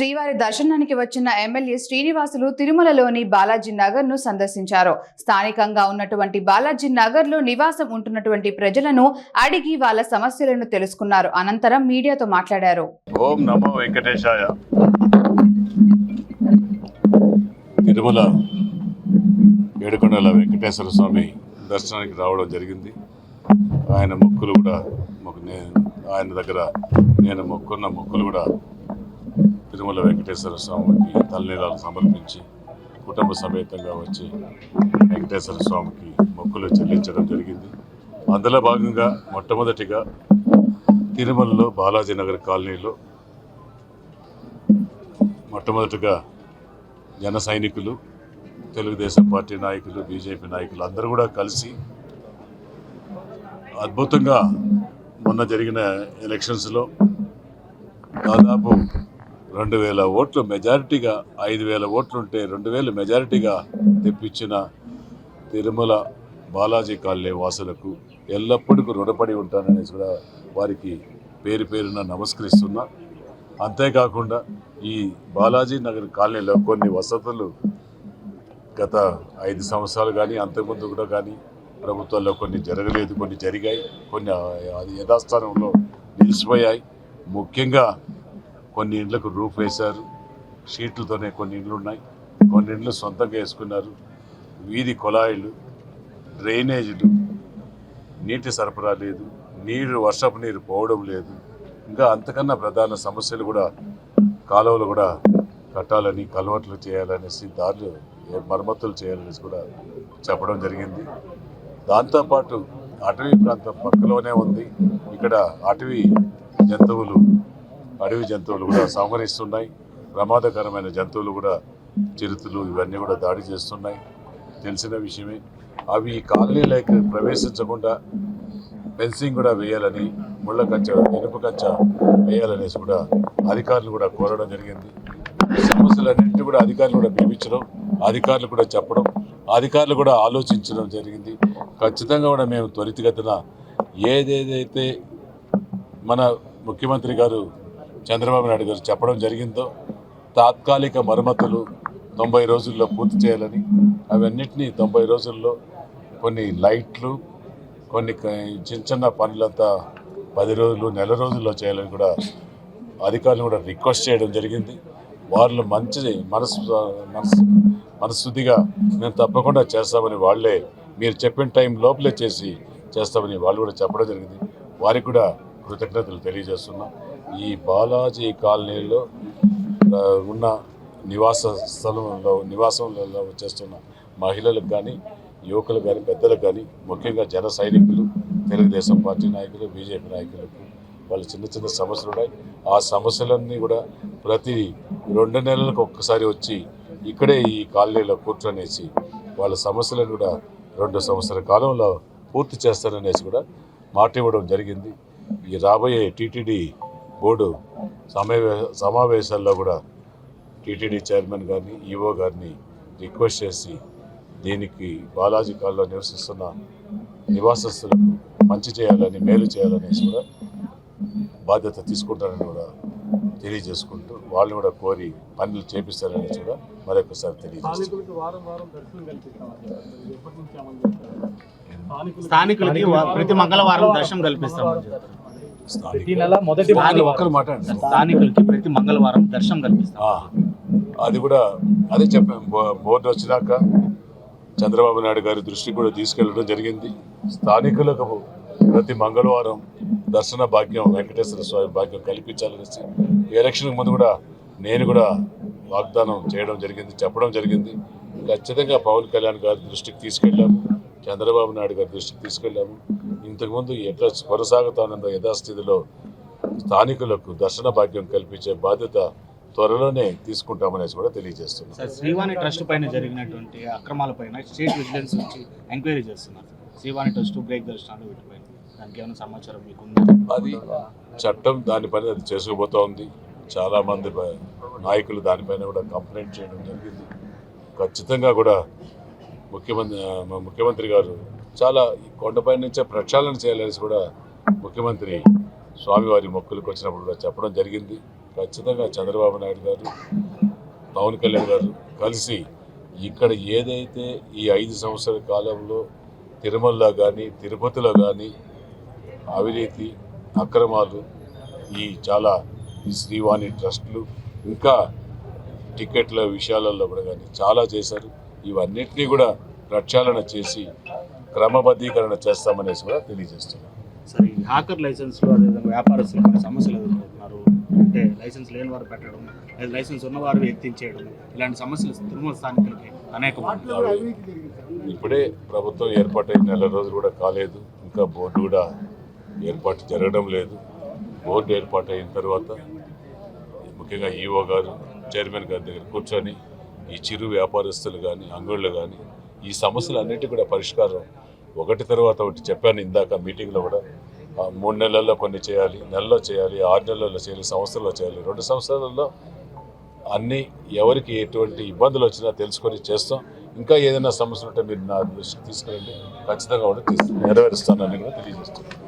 శ్రీవారి దర్శనానికి వచ్చిన ఎమ్మెల్యే శ్రీనివాసులు తిరుమలలోని బాలాజీ నగర్ను సందర్శించారు. స్థానికంగా ఉన్నటువంటి బాలాజీ నగర్లో నివాసం ఉంటున్నటువంటి ప్రజలను అడిగి వాళ్ళ సమస్యలను తెలుసుకున్నారు. అనంతరం మీడియాతో మాట్లాడారు. ఓం నమో వెంకటేశాయ. తిరుమల ఏడుకొండల వెంకటేశ్వర స్వామి దర్శనానికి రావడం జరిగింది. ఆయన మొక్కులు కూడా ఆయన దగ్గర నేను మొక్కున్న మొక్కులు కూడా తిరుమల వెంకటేశ్వర స్వామికి తలనీలాలు సమర్పించి కుటుంబ సమేతంగా వచ్చి వెంకటేశ్వర స్వామికి మొక్కులు చెల్లించడం జరిగింది. అందులో భాగంగా మొట్టమొదటిగా తిరుమలలో బాలాజీ నగర్ కాలనీలో మొట్టమొదటిగా జన సైనికులు తెలుగుదేశం పార్టీ నాయకులు బీజేపీ నాయకులు అందరూ కూడా కలిసి అద్భుతంగా మొన్న జరిగిన ఎలక్షన్స్లో దాదాపు రెండు వేల ఓట్లు మెజారిటీగా ఐదు వేల ఓట్లుంటే రెండు వేలు మెజారిటీగా తెప్పించిన తిరుమల బాలాజీ కాలనీ వాసులకు ఎల్లప్పుడూ రుణపడి ఉంటాననేసి కూడా వారికి పేరు పేరున నమస్కరిస్తున్నా. అంతేకాకుండా ఈ బాలాజీ నగర్ కాలనీలో కొన్ని వసతులు గత ఐదు సంవత్సరాలు కానీ అంతకుముందు కూడా కానీ ప్రభుత్వాల్లో కొన్ని జరగలేదు కొన్ని జరిగాయి కొన్ని అది యథాస్థానంలో నిలిచిపోయాయి. ముఖ్యంగా కొన్ని ఇండ్లకు రూఫ్ వేశారు. షీట్లతోనే కొన్ని ఇండ్లు ఉన్నాయి కొన్ని ఇండ్లు సొంతంగా వేసుకున్నారు. వీధి కుళాయిలు డ్రైనేజీలు నీటి సరఫరా లేదు. నీరు వర్షపు నీరు పోవడం లేదు. ఇంకా అంతకన్నా ప్రధాన సమస్యలు కూడా కాలువలు కూడా కట్టాలని కలవట్లు చేయాలనేసి దారులు మరమ్మతులు చేయాలనేసి కూడా చెప్పడం జరిగింది. దాంతోపాటు అటవీ ప్రాంతం పక్కలోనే ఉంది. ఇక్కడ అటవీ జంతువులు అడవి జంతువులు కూడా సంహరిస్తున్నాయి. ప్రమాదకరమైన జంతువులు కూడా చిరుతులు ఇవన్నీ కూడా దాడి చేస్తున్నాయి. తెలిసిన విషయమే. అవి కాలనీలోకి ప్రవేశించకుండా ఫెన్సింగ్ కూడా వేయాలని ముళ్ళ కంచె ఇనుప కంచె వేయాలనేసి కూడా అధికారులు కూడా కోరడం జరిగింది. సమస్యలన్నింటినీ కూడా అధికారులు కూడా పిలిపించడం అధికారులు కూడా చెప్పడం అధికారులు కూడా ఆలోచించడం జరిగింది. ఖచ్చితంగా కూడా మేము త్వరితగతిన ఏదేదైతే మన ముఖ్యమంత్రి గారు చంద్రబాబు నాయుడు గారు చెప్పడం జరిగిందో తాత్కాలిక మరమ్మతులు తొంభై రోజుల్లో పూర్తి చేయాలని అవన్నిటినీ తొంభై రోజుల్లో కొన్ని లైట్లు కొన్ని చిన్న చిన్న పనులంతా పది రోజులు నెల రోజుల్లో చేయాలని కూడా అధికారులు కూడా రిక్వెస్ట్ చేయడం జరిగింది. వాళ్ళు మంచి మనసు మనసు మనశుద్ధిగా మేము తప్పకుండా చేస్తామని వాళ్ళే మీరు చెప్పిన టైం లోపలే చేసి చేస్తామని వాళ్ళు కూడా చెప్పడం జరిగింది. వారికి కూడా కృతజ్ఞతలు తెలియజేస్తున్నాం. ఈ బాలాజీ కాలనీలో ఉన్న నివాస స్థలంలో నివాసంలో చేస్తున్న మహిళలకు కానీ యువకులకు కానీ పెద్దలకు కానీ ముఖ్యంగా జన సైనికులు తెలుగుదేశం పార్టీ నాయకులు బీజేపీ నాయకులకు వాళ్ళు చిన్న చిన్న సమస్యలు ఉన్నాయి. ఆ సమస్యలన్నీ కూడా ప్రతి రెండు నెలలకు ఒక్కసారి వచ్చి ఇక్కడే ఈ కాలనీలో కూర్చొనేసి వాళ్ళ సమస్యలను కూడా రెండు సంవత్సరాల కాలంలో పూర్తి చేస్తారనేసి కూడా మాట ఇవ్వడం జరిగింది. ఈ రాబోయే టీటీడీ బోర్డు సమావే సమావేశాల్లో కూడా టీటీడీ చైర్మన్ గారిని ఈఓ గారిని రిక్వెస్ట్ చేసి దీనికి బాలాజీ కాల్లో నివసిస్తున్న నివాసస్తులకు మంచి చేయాలని మేలు చేయాలనేసి కూడా బాధ్యత తీసుకుంటారని కూడా తెలియజేసుకుంటూ వాళ్ళు కూడా కోరి పనులు చేపిస్తారనేసి కూడా మరొకసారి తెలియజేస్తారు స్థానికులకు ప్రతి మంగళవారం దర్శనం చెప్పారు. ప్రతి నెల మొదటి స్థానికులు ఒక్కరు మాట్లాడండి స్థానికులకి ప్రతి మంగళవారం దర్శనం కల్పిస్తాం. అది కూడా అదే చెప్పాం. బో- బోర్డు వచ్చినాక చంద్రబాబు నాయుడు గారి దృష్టికి కూడా తీసుకెళ్ళడం జరిగింది. స్థానికులకు ప్రతి మంగళవారం దర్శన భాగ్యం వెంకటేశ్వర స్వామి భాగ్యం కల్పించాలనేసి ఈ ఎలక్షన్కి ముందు కూడా నేను కూడా వాగ్దానం చేయడం జరిగింది చెప్పడం జరిగింది. ఖచ్చితంగా పవన్ కళ్యాణ్ గారి దృష్టికి తీసుకెళ్ళాము. చంద్రబాబు నాయుడు గారి దృష్టికి తీసుకెళ్ళాము. ఇంతకుముందు ఎట్లా కొనసాగుతానందో యథాస్థితిలో స్థానికులకు దర్శన భాగ్యం కల్పించే బాధ్యత త్వరలోనే తీసుకుంటామనేసి కూడా తెలియజేస్తున్నాం సార్ శ్రీవాణి ట్రస్ట్ పైన జరిగినటువంటి అక్రమాల పైన స్టేట్ విజిలెన్స్ నుంచి ఎంక్వైరీ చేస్తున్నారు. శ్రీవాణి ట్రస్ట్ బ్రేక్ దర్శనాలు వీటిపైన దానికి ఏమైనా సమాచారం మీకు అది చట్టం దానిపైన అది చేసుకుపోతూ ఉంది. చాలామంది ప- నాయకులు దానిపైన కూడా కంప్లైంట్ చేయడం జరిగింది. ఖచ్చితంగా కూడా ముఖ్యమంత్రి ముఖ్యమంత్రి గారు చాలా ఈ కొండపై నుంచే ప్రక్షాళన చేయాలనేసి కూడా ముఖ్యమంత్రి స్వామివారి మొక్కులకు వచ్చినప్పుడు కూడా చెప్పడం జరిగింది. ఖచ్చితంగా చంద్రబాబు నాయుడు గారు పవన్ కళ్యాణ్ గారు కలిసి ఇక్కడ ఏదైతే ఈ ఐదు సంవత్సరాల కాలంలో తిరుమలలో కానీ తిరుపతిలో కానీ అవినీతి అక్రమాలు ఈ చాలా ఈ శ్రీవాణి ట్రస్టులు ఇంకా టికెట్ల విషయాలలో కూడా కానీ చాలా చేశారు. ఇవన్నిటినీ కూడా ప్రక్షాళన చేసి క్రమబద్ధీకరణ చేస్తామనేసి కూడా తెలియజేస్తున్నాం. సరే ఈ హ్యాకర్ లైసెన్స్లో అదేవిధంగా వ్యాపారస్తులు కొన్ని సమస్యలు ఎదుర్కొంటున్నారు? అంటే లైసెన్స్ లేని వారు పెట్టడం లేదా లైసెన్స్ ఉన్నవారు ఎత్తించేయడం ఇలాంటి సమస్యలు తిరుమల స్థానికులకి అనేక ఇప్పుడే ప్రభుత్వం ఏర్పాటైన నెల రోజులు కూడా కాలేదు. ఇంకా బోర్డు కూడా ఏర్పాటు జరగడం లేదు. బోర్డు ఏర్పాటు అయిన తర్వాత ముఖ్యంగా ఈఓ గారు చైర్మన్ గారి దగ్గర కూర్చొని ఈ చిరు వ్యాపారస్తులు కానీ అంగళ్ళు కానీ ఈ సమస్యలన్నిటి కూడా పరిష్కారం ఒకటి తర్వాత ఒకటి చెప్పాను ఇందాక మీటింగ్లో కూడా. మూడు నెలల్లో కొన్ని చేయాలి నెలలో చేయాలి ఆరు నెలల్లో చేయాలి సంవత్సరంలో చేయాలి. రెండు సంవత్సరాలలో అన్నీ ఎవరికి ఎటువంటి ఇబ్బందులు వచ్చినా తెలుసుకొని చేస్తాం. ఇంకా ఏదైనా సమస్యలు ఉంటే మీరు నా దృష్టికి తీసుకురండి. ఖచ్చితంగా కూడా నెరవేరుస్తానని కూడా తెలియజేస్తున్నాను.